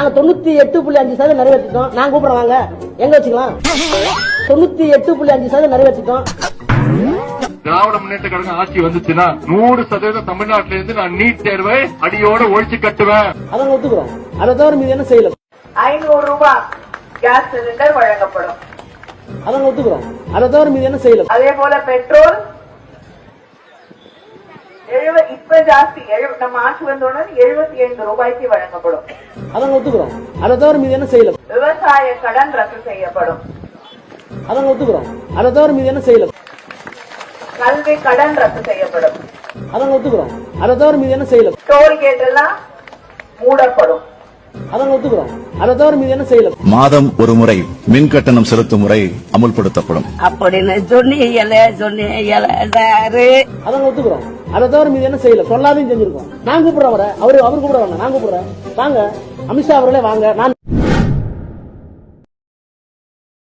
நாங்க தொண்ணூத்தி எட்டு புள்ளி அஞ்சு சதவீதம் நிறைவேற்றிட்டோம். நான் கூப்பிடுறேன் வாங்க. எங்க வச்சுக்கலாம்? தொண்ணூத்தி எட்டு புள்ளி அஞ்சு சதவீதம் நிறைவேற்றிட்டோம். திராவிட முன்னேற்ற கழகம் ஆட்சி வந்துச்சுன்னா நூறு சதவீதம் தமிழ்நாட்டில இருந்து நான் நீட் தேர்வை அடியோட ஒழிச்சு கட்டுவேன். அதை ஒத்துக்கிறோம். அதை தவிர மீது என்ன செய்யல ஐநூறு ரூபாய் கேஸ் சிலிண்டர் வழங்கப்படும். அதை ஒத்துக்கிறோம். அதை தவிர மீது என்ன செய்யல அதே போல பெட்ரோல் எழுவ இப்ப ஜாஸ்தி. நம்ம ஆட்சி வந்தோடனே எழுபத்தி ஐந்து ரூபாய்க்கு வழங்கப்படும். அதை ஒத்துக்கிறோம். அதை தவிர மீது என்ன செய்யல விவசாய கடன் ரத்து செய்யப்படும். அதை ஒத்துக்கிறோம். அதை தவிர மீது என்ன செய்யல கல்வி கடன் ரத்து செய்யப்படும். அதை ஒத்துக்கிறோம். அதை தவிர மீது என்ன செய்யல டோல்கேட் எல்லாம் மூடப்படும். அதை ஒத்துக்கிறோம். அதை தவிர மீது என்ன செய்யல? மாதம் ஒரு முறை மின் கட்டணம் செலுத்தும் முறை அமுல்படுத்தப்படும். அப்படின்னு சொன்னீங்களே சொன்னீங்களே அதை ஒத்துக்கிறோம். அதை தவிர மீது என்ன செய்யல? சொல்லாதையும் செஞ்சிருக்கோம். நான் கூப்பிடுறேன் அவரை. அவரு அவர் கூப்பிட வேண்டாம். நான் கூப்பிடுறேன். வாங்க. அமித்ஷா அவர்களே வாங்க. நான்